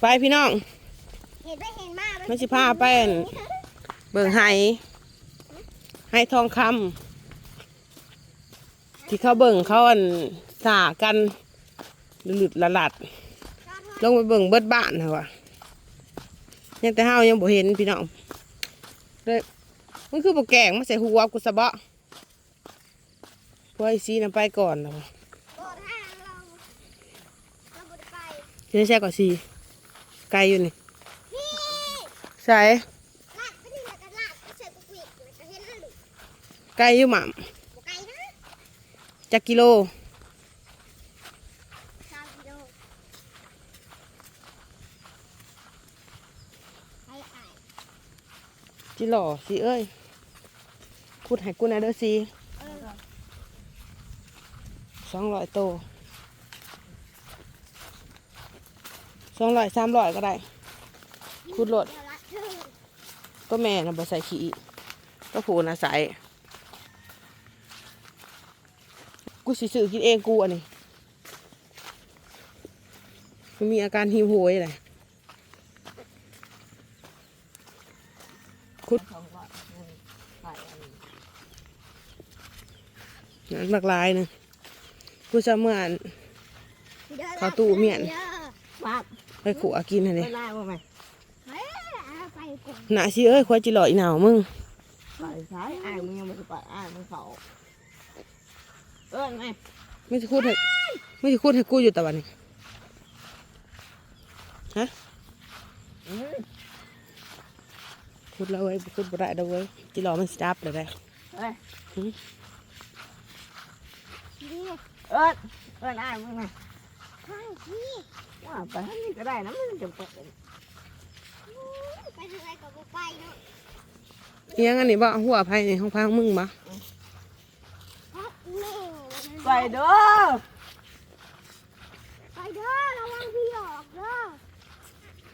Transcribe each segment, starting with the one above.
ไปพี่น้อง เห็นไปเห็นมาไม่สิพาไปอั่นเบิ่งไห้ไห้ทองคำที่เขาเบิ่งเขาอันสากันหลุดละหลัด ลงไปเบิ่งเบิดบ้านเหรอวะยังแต่เฮายังบ่เห็นพี่น้องเลยมันคือบ่แกงมาใส่หัวกูซะบ่พวกไอ้ซีนำไปก่อนเหรอวะโอ้ถ้าเราเราบุไปเจ๊แช่ก่อนซี ไกลอยู่นี่พี่ใช่ลากไปนี่แล้วก็ลากไปเสร็จกุกวิกแล้วก็เห็นแล้วลูกไกลอยู่หม่บ่ไกลนะำจักกิโลสามกิโลไปละอายจิหล่อสิเอ้ยพูดให้กูหนะเด้อซีเออสองร้อยโต สองร้อยสามร้อยก็ได้ขุดโลดเดี๋ยวรัดเธอก็แม่นะบ่ใส่ขี้ก็ผูนะใส่กูสิซื้อกินเองกูอันนี้มันมีอาการหิวโหยเลยคุดนั่นบักลายหนึงกูจะเมื่ออันดี๋ยวรัดเข้าตู้เมียนด้อมา ไปขู่อากินอันไม่นี้ได้ว่าไหมเฮ้ยเอาไปก่อนหนาสิเอ้ยควายจิหล่ออีหนาวมึงไปซ้ายอ้ายมึงยังไม่ได้ไปอ้ายมึงเขาเออไงไม่จะพูดให้ไม่จะพูดให้กูอยู่แต่วันนี้อืมพูดแล้วเว้ยพูดบ่ได้แล้วเว้ยจิหล่อมันสตับเลยได้เอ้ยนี่เอิ้นเอิ้นอ้ายมึงไง ข้างพี่ว่าไปทางนี้ก็ได้นะมันจะเปิดไปทางไหนก็บ่ไปเนาะเอียงอันนี้บ่หัวไผ่ในห้องพักมึงบ่เพราะแม่ไปเด้อไปเด้อระวังพี่ออกเด้อ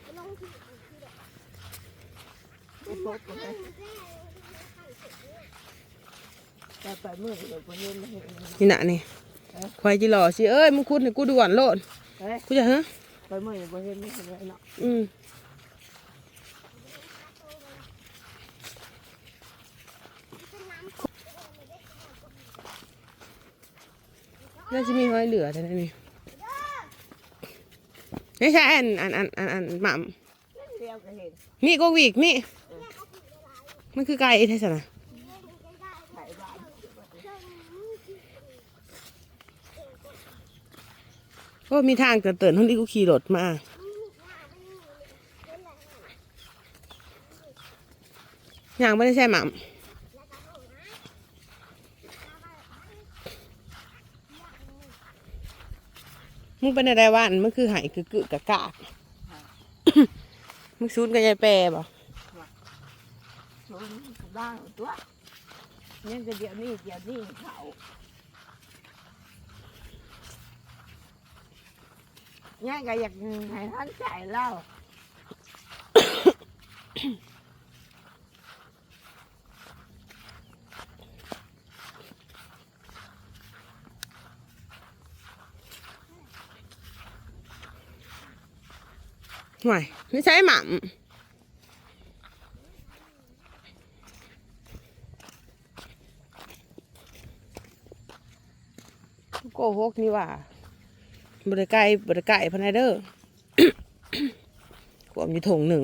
ไปลงที่อื่นที่เด้อไปพบกันไปแต่ไปมือเดี๋ยวคนเล่นไม่เห็นนี่น่ะนี่ ควายจิหล่อสิเอ้ยมึงคุดให้กูด่วนโลดเฮ้ยกูจะฮะไปมือเดี๋ยวคนเล่นไม่เห็นเลยเนาะอืมน่าจะมีห้อยเหลือแต่นั่นนี่ไม่ใช่อันอันอันอันอันหม่เดียวก็เห็นำนี่ก็วีกนี่ มันคือไก่ไทยสนะ ไข่บ้าน โอ้มีทางเตือนๆทั้งที่กูขี่รถมาอย่างไม่ได้ใช่หม่ำมึงเป็นอะไรวะอันมันคือไหายคือกึกกะกากมึงซูนกับยายแปรบ่ชนบ้านตัวเนี่ยก็เดี๋ยวนี้เดี๋ยวนี้เขา เนี่ยก็อยากให้ท่านใจเล่าห่วยไม่ใช่หม่ำโกหกนี่ว่า บริไก่บริไก่พนายเดอร์ขวมอยู่ถงหนึ่ง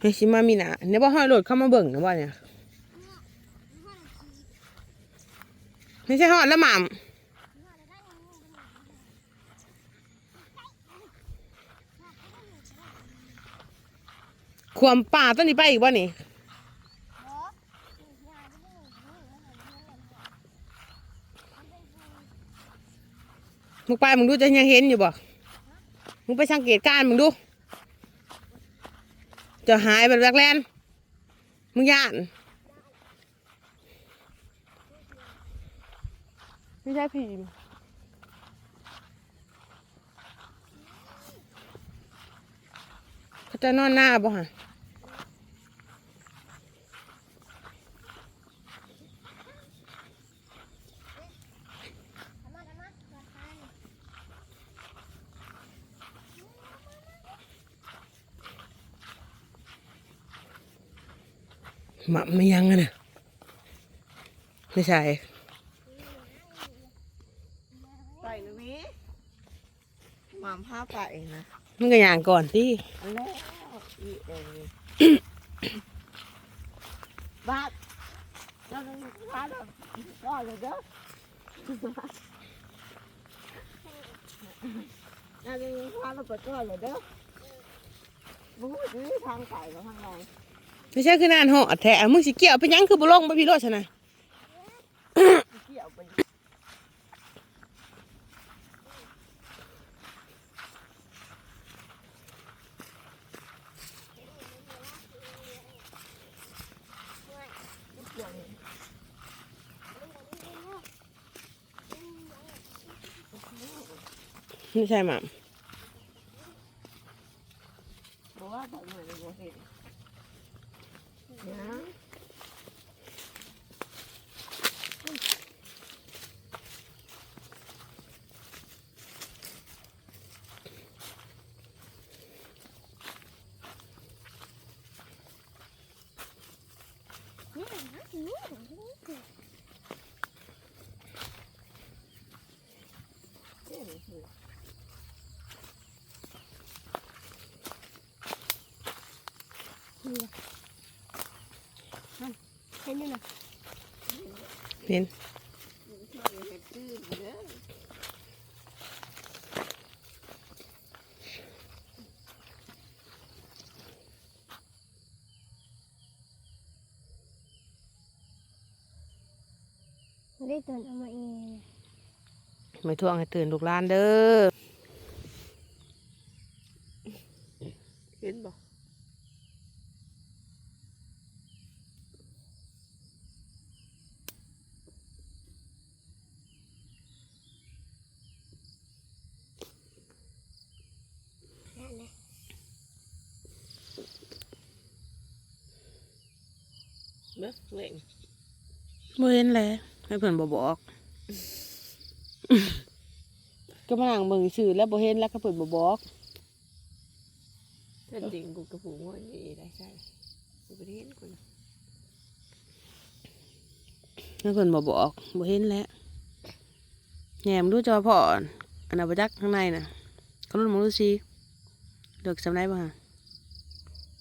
ให้ชิมามีนะเนี่ยบ่ห้อยโหลดเข้ามาเบิ่งนะว่เนี่ยไม่ใช่หอดละหม่ำขวมป่าต้นนี้ไปอีกบ่นี่ มึงไปมึงดูจะยังเห็นอยู่บ่มึงไปสังเกตการณ์มึงดู จะหายแบบแรกแลนมึงย่านไม่ใช่ผีเขาจะนอนหน้าบ่ฮะ หมัไม่ยังอะนะไม่ใช่ไปนะมีหมามผ้าไปนะมันก็อย่างก่อนที่อันแล้วอีเองนี่บ้านเราต้องบ้านเราก็เลยเด้อเราจะมีพาเราไปก็เลยเด้อบู๊ดทางไก่กับทางไหน ไม่ใช่คือนานหาะแท้มึงสิเกี่ยวไปยังคือบุลงไปพี่โรชนะไม่ใช่หมา บอกว่าแบบไหนบอกเห็นนะ เห็นอยู่นะ เห็น ไม่ได้ตื่นเอามาเองไม่ท่วงให้ตื่นลูกหลานเด้อเห็นบอกนั่นนะเลิกเล่งบ่เห็นแหละ ให้เพิ่นบ่บอกก็มานั่งเบิ่งซื่อแล้วบ่เห็นแล้วก็เพิ่นบ่บอกแต่จริงกูกระปูงว่าอย่างนี้ได้ใช่กูไม่ได้เห็นกูนะแล้วเพิ่นบ่บอกบ่เห็นแล้วแหนมดูจอพ่ออันน่ะบ่จักข้างในน่ะเขารุ่นมึงดูสิเลิกสำไรบ่ฮะ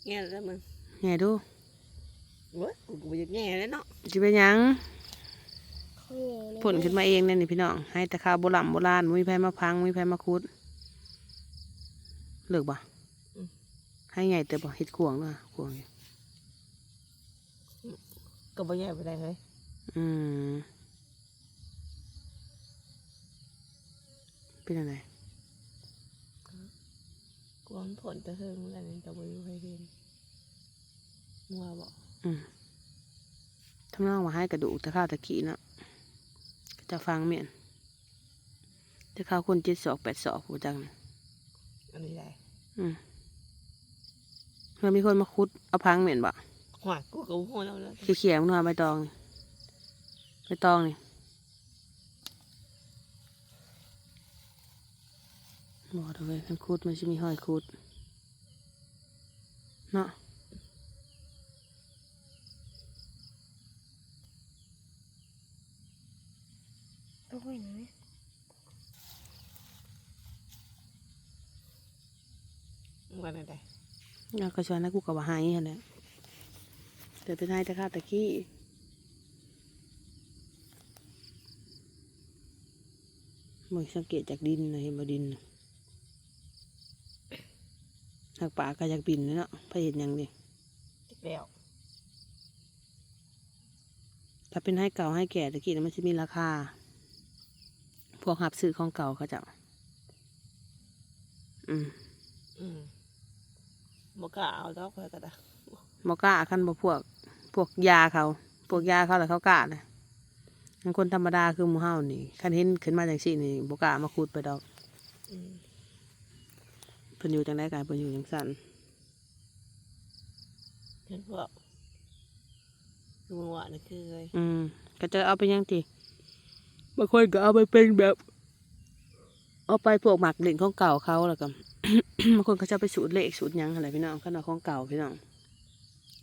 แง่แล้วมึงแหน่ดูเว้ยกูก็ไม่อยากแง่แล้วเนาะสิเป็นหยัง ผลขึ้นมาเองเนี่ยนี่พี่น้อง ให้แต่ข้าวโบราณโบราณบ่มีไผมาพังบ่มีไผมาคุดเลิกบ่ให้ใหญ่แต่บ่เฮ็ดขวงเนาะขวงอยู่ก็ไม่แง่ไปได้เลยอืมเป็นอะไรกูมันผลจะเทิงอะไรนี่จะไปอยู่ให้เห็นมัวบอกอืมทำนองว่าให้กระดูกตะข้าวตะกี้เนาะก็ จะฟังเมียนตะข้าวคนเจ็ดศอกแปดศอกผู้จังเนี่ยอันนี้ได้อืมเมื่อมีคนมาคุดเอาพังเมียนบ่หัวกูก็หัวแล้วแล้วเขียวๆมันเอาใบตองนี่ใบตองนี่บอกเอาไว้ทั้งคุดมันจะมีห้อยคุด เนาะ เอาไว้ไหนมันก็ได้แล้วก็ชวนนักกูกับว่าให้หั่นแหละแต่เป็นให้ตะข้าวตะกี้มึงสังเกตจากดินนะเห็นบ่ดินน่ะหักป่าก็อยากบินเนาะไปเห็นอย่างนี้จิกแล้วถ้าเป็นให้เก่าให้แก่ตะกี้นะมันจะมีราคาพ วกหับซื้อของเก่าเขาเจะอืมอืมบอกกล้าเอาดอกไปก็ได้บอกล้าคันบ่พวก พวกยาเขา พวกยาเขาแล้วเขากล้าเลยอันคนธรรมดาคือหมูเฮานี่คันเห็นขึ้นมาจังซี่นี่บ่กล้ามาคูดไปดอกอืมเพิ่นอยู่จังไดกันเพิ่นอยู่จังซั่นเห็นพวกคือมัวนี่คือเลยอืมก็จะเอาไปยังติ บางคนก็เอาไปเป็นแบบ เอาไปพวกหมักเล่นของเก่าเขาแล้วก็บางคนก็จะเอาไปสูตรเลขสูตรหยังอะไรพี่น้องขนาดของเก่าพี่น้อง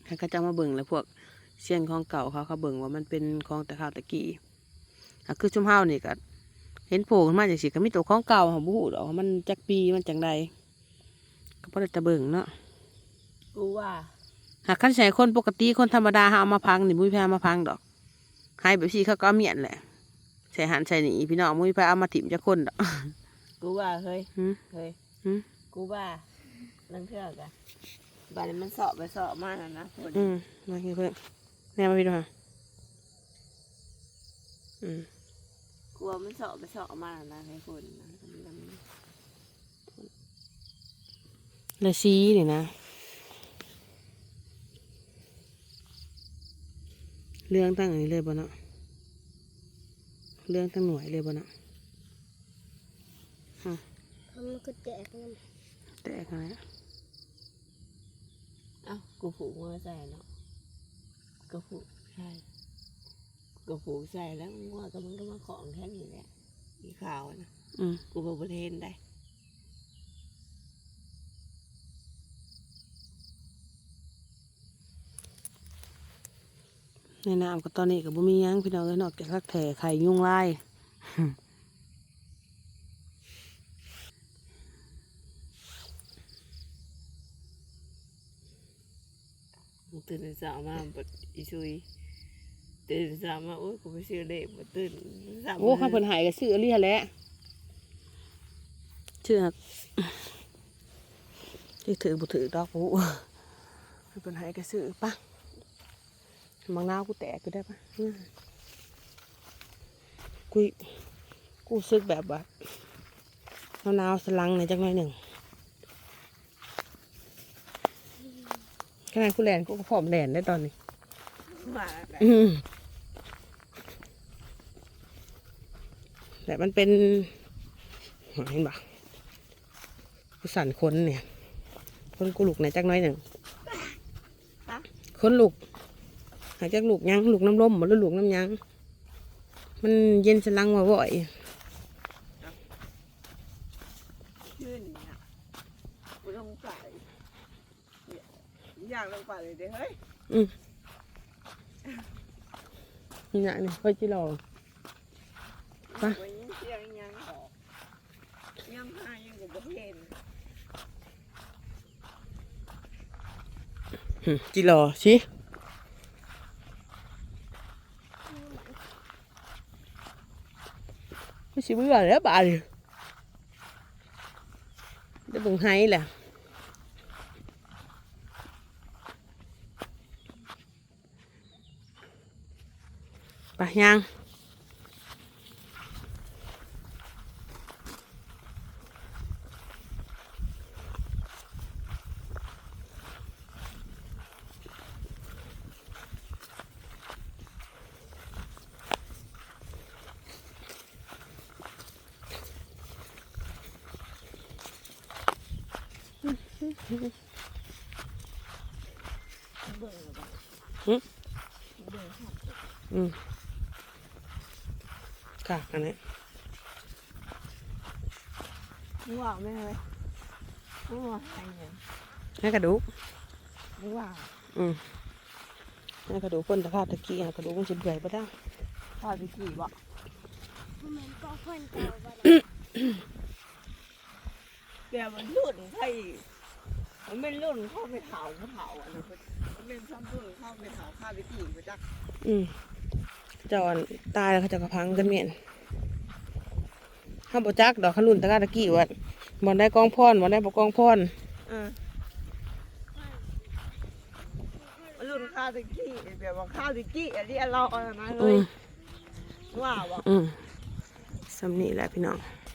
เขาก็จะเอามาเบิ่งแล้วพวกเสียนของเก่าเขาเขาเบิ่งว่ามันเป็นของแต่ข้าวตะกี้อะคือชุมเฮานี่ก็เห็นโผล่ขึ้นมาจังสิก็มีตัวของเก่าของบูฮูดอกว่ามันจักปีมันจังใดก็บ่ได้แตะเบิ่งเนาะกูว่าหากคันใช้คนปกติคนธรรมดาหาเอามาพังนี่มุ้ยแพ้มาพังดอกให้แบบซี่เขาก็เอาเมียนแหละ ใส่หันใส่หนีพี่น้องมุ้ยแพ้เอามาถิ่มจะคนดอกกูว่าเฮ้ยหืมเฮ้ยหืมกูว่านั่นเพื่อกะบ้านนี้มันเสาะไปเสาะมาแล้วนะคนอืมมาเพื่อนแน่มาพี่ดูฮะอืมกลัวมันเสาะไปเสาะมาแล้วนะให้คนนะมันแล้วซีนี่นะ เรื่องตั้งอันนี้เลยบ่เนาะ เรื่องตั้งหน่วยเลยบ่เนาะทำมันก็แจกเงินแตกอะไรอะเอ้ากูผูกมือใส่เนาะกูผูกใช่กูผูกใส่แล้วงัวก็มันก็มาของแค่นี้แหละมีข่าวนะอืมกูบอกประเทศได้ ในน้ำก็ตอนนี้ก็บ่มีหยังพี่น้องเอ้ยนอกจากรักแถ่ไข่ยุงลายมึงตื่นแต่เช้ามาบดอีซุยตื่นแต่เช้ามาโอ้ยกูไปซื้อเลขมาตื่นสามโอ้ข้าเพิ่นหายก็ซื้ออันนี้หั่นแหละชื่อหักที่ถือบ่ถือดอกผู้ให้เพิ่นหายก็ซื้อปะ มังนาวกูแตกกูได้ปะอืมกูกูซึกแบบว่ามะนาวสลังในอยจักหน่อยหนึ่งขนาดกูแลนกูก็พร้อมแลนได้ตอนนี้มาแล้วอืมแต่มันเป็นเห็นปะกูสั่นคนเนี่ยคนกูลุกในอยจักหน้อยหนึ่งคนลุกหายจากลุกยังลุกน้ำลมหมดแล้วลุกน้ำยัง มันเย็นสลังมาบ่อยชื่นเนี่ยกูลงไปอยากลงไปเลยเด้เฮ้ยนี่นะนี่ค่อยจิรอไปวันนี้เสียงยังออกยังหายังกับเห็นหึจิรอชิ ไม่ใช่เบื่อแล้วบ่าเลยได้เบิ่งไห้แหละไปยัง เบิ่งเลยป่ะ หึ เบิ่งค่ะ อืมกากอันนี้มึงว่าไหมเฮ้ยมึงว่าใครเนี่ยให้กระดูกมึงว่าอืมให้กระดูกเพิ่นตะขาบตะกี้ให้กระดูกมันสิเบื่อยบ่ได้พ่อไปกี่บ่มันเหมือนก็เพื่อนเก่าไปเลยแต่มันรุ่นใช่ มันเป็นรุ่นเข้าไปเผาเขาเผาอะมันเป็นซ้ำรุ่นเข้าไปเผาข้าไปกี่ไปจักอืมเจ้าอันตายแล้วเขาจะกระพังกันเมียนห้ามบจักดอกขนุนตะกร้าตะกี้ว่าบ่ได้กองพรบ่ได้บกองพรเออรุ่นข้าวตะกี้แบบว่าข้าวตะกี้อันนี้เราเอานะอืเฮ้ยมว่าบ่อืมสำนีแหละพี่น้อง